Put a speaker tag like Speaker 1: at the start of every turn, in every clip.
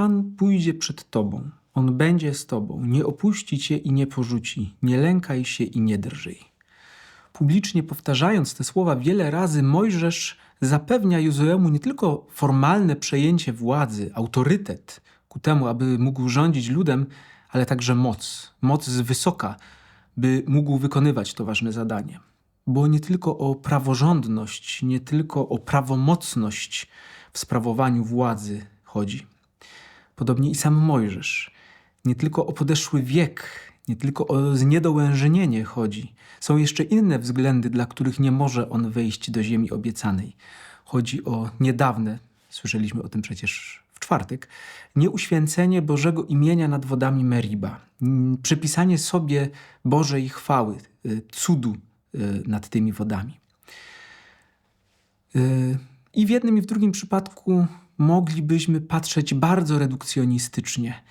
Speaker 1: Pan pójdzie przed tobą. On będzie z tobą. Nie opuści cię i nie porzuci. Nie lękaj się i nie drżyj. Publicznie powtarzając te słowa wiele razy, Mojżesz zapewnia Jozuemu nie tylko formalne przejęcie władzy, autorytet ku temu, aby mógł rządzić ludem, ale także moc, moc z wysoka, by mógł wykonywać to ważne zadanie. Bo nie tylko o praworządność, nie tylko o prawomocność w sprawowaniu władzy chodzi. Podobnie i sam Mojżesz. Nie tylko o podeszły wiek, nie tylko o zniedołężnienie chodzi. Są jeszcze inne względy, dla których nie może on wejść do ziemi obiecanej. Chodzi o niedawne, słyszeliśmy o tym przecież w czwartek, nieuświęcenie Bożego imienia nad wodami Meriba, mm, przypisanie sobie Bożej chwały, y, cudu y, nad tymi wodami. Y, I w jednym i w drugim przypadku moglibyśmy patrzeć bardzo redukcjonistycznie,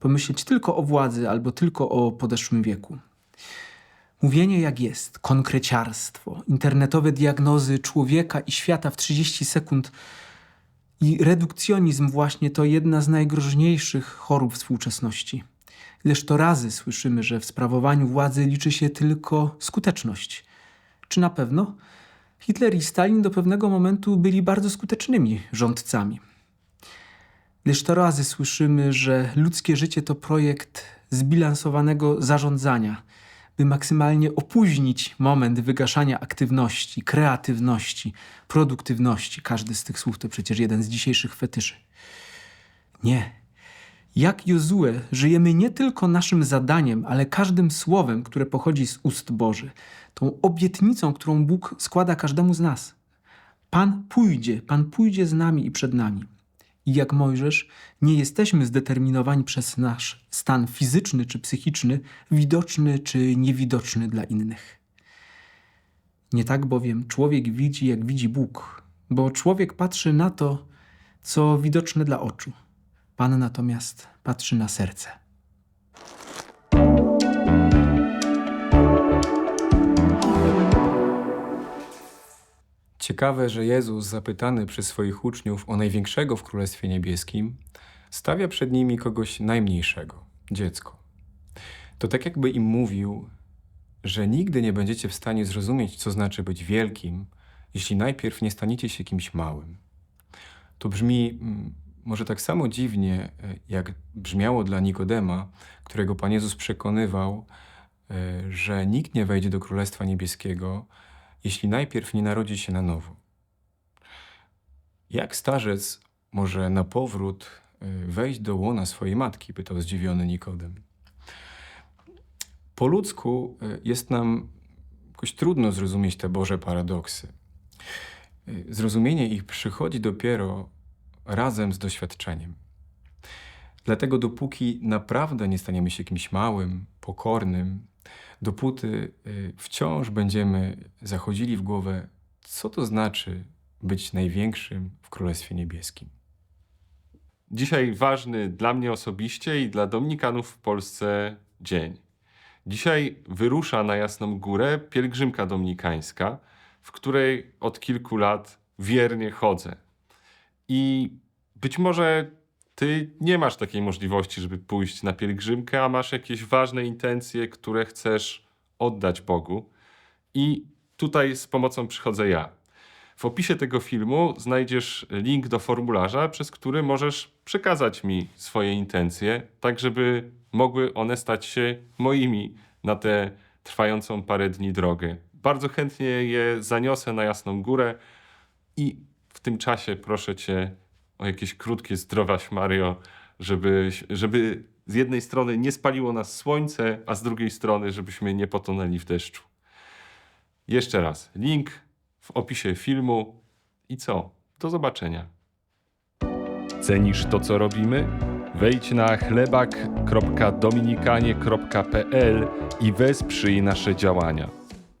Speaker 1: pomyśleć tylko o władzy albo tylko o podeszłym wieku. Mówienie jak jest, konkreciarstwo, internetowe diagnozy człowieka i świata w 30 sekund i redukcjonizm właśnie to jedna z najgroźniejszych chorób współczesności. Ileż to razy słyszymy, że w sprawowaniu władzy liczy się tylko skuteczność. Czy na pewno? Hitler i Stalin do pewnego momentu byli bardzo skutecznymi rządcami. Ileż to razy słyszymy, że ludzkie życie to projekt zbilansowanego zarządzania, by maksymalnie opóźnić moment wygaszania aktywności, kreatywności, produktywności. Każdy z tych słów to przecież jeden z dzisiejszych fetyszy. Nie. Jak Jozue żyjemy nie tylko naszym zadaniem, ale każdym słowem, które pochodzi z ust Boży, tą obietnicą, którą Bóg składa każdemu z nas. Pan pójdzie, Pan pójdzie z nami i przed nami. I jak Mojżesz, nie jesteśmy zdeterminowani przez nasz stan fizyczny czy psychiczny, widoczny czy niewidoczny dla innych. Nie tak bowiem człowiek widzi, jak widzi Bóg, bo człowiek patrzy na to, co widoczne dla oczu. Pan natomiast patrzy na serce.
Speaker 2: Ciekawe, że Jezus, zapytany przez swoich uczniów o największego w Królestwie Niebieskim, stawia przed nimi kogoś najmniejszego dziecko. To tak, jakby im mówił, że nigdy nie będziecie w stanie zrozumieć, co znaczy być wielkim, jeśli najpierw nie staniecie się kimś małym. To brzmi mm, może tak samo dziwnie, e, jak brzmiało dla Nikodema, którego Pan Jezus przekonywał, e, że nikt nie wejdzie do Królestwa Niebieskiego, jeśli najpierw nie narodzi się na nowo. Jak starzec może na powrót y, wejść do łona swojej matki? pytał zdziwiony Nikodem. Po ludzku y, jest nam jakoś trudno zrozumieć te Boże paradoksy. Y, Zrozumienie ich przychodzi dopiero razem z doświadczeniem. Dlatego dopóki naprawdę nie staniemy się kimś małym, pokornym, dopóty y, wciąż będziemy zachodzili w głowę, co to znaczy być największym w Królestwie Niebieskim.
Speaker 3: Dzisiaj ważny dla mnie osobiście i dla Dominikanów w Polsce dzień. Dzisiaj wyrusza na Jasną Górę pielgrzymka dominikańska, w której od kilku lat wiernie chodzę. I być może ty nie masz takiej możliwości, żeby pójść na pielgrzymkę, a masz jakieś ważne intencje, które chcesz oddać Bogu. I tutaj z pomocą przychodzę ja. W opisie tego filmu znajdziesz link do formularza, przez który możesz przekazać mi swoje intencje, tak żeby mogły one stać się moimi na tę trwającą parę dni drogę. Bardzo chętnie je zaniosę na Jasną Górę i w tym czasie proszę Cię o jakieś krótkie zdrowaś Mario, żeby, żeby z jednej strony nie spaliło nas słońce, a z drugiej strony, żebyśmy nie potonęli w deszczu. Jeszcze raz, link w opisie filmu i co? Do zobaczenia. Cenisz to, co robimy? Wejdź na chlebak.dominikanie.pl i wesprzyj nasze działania.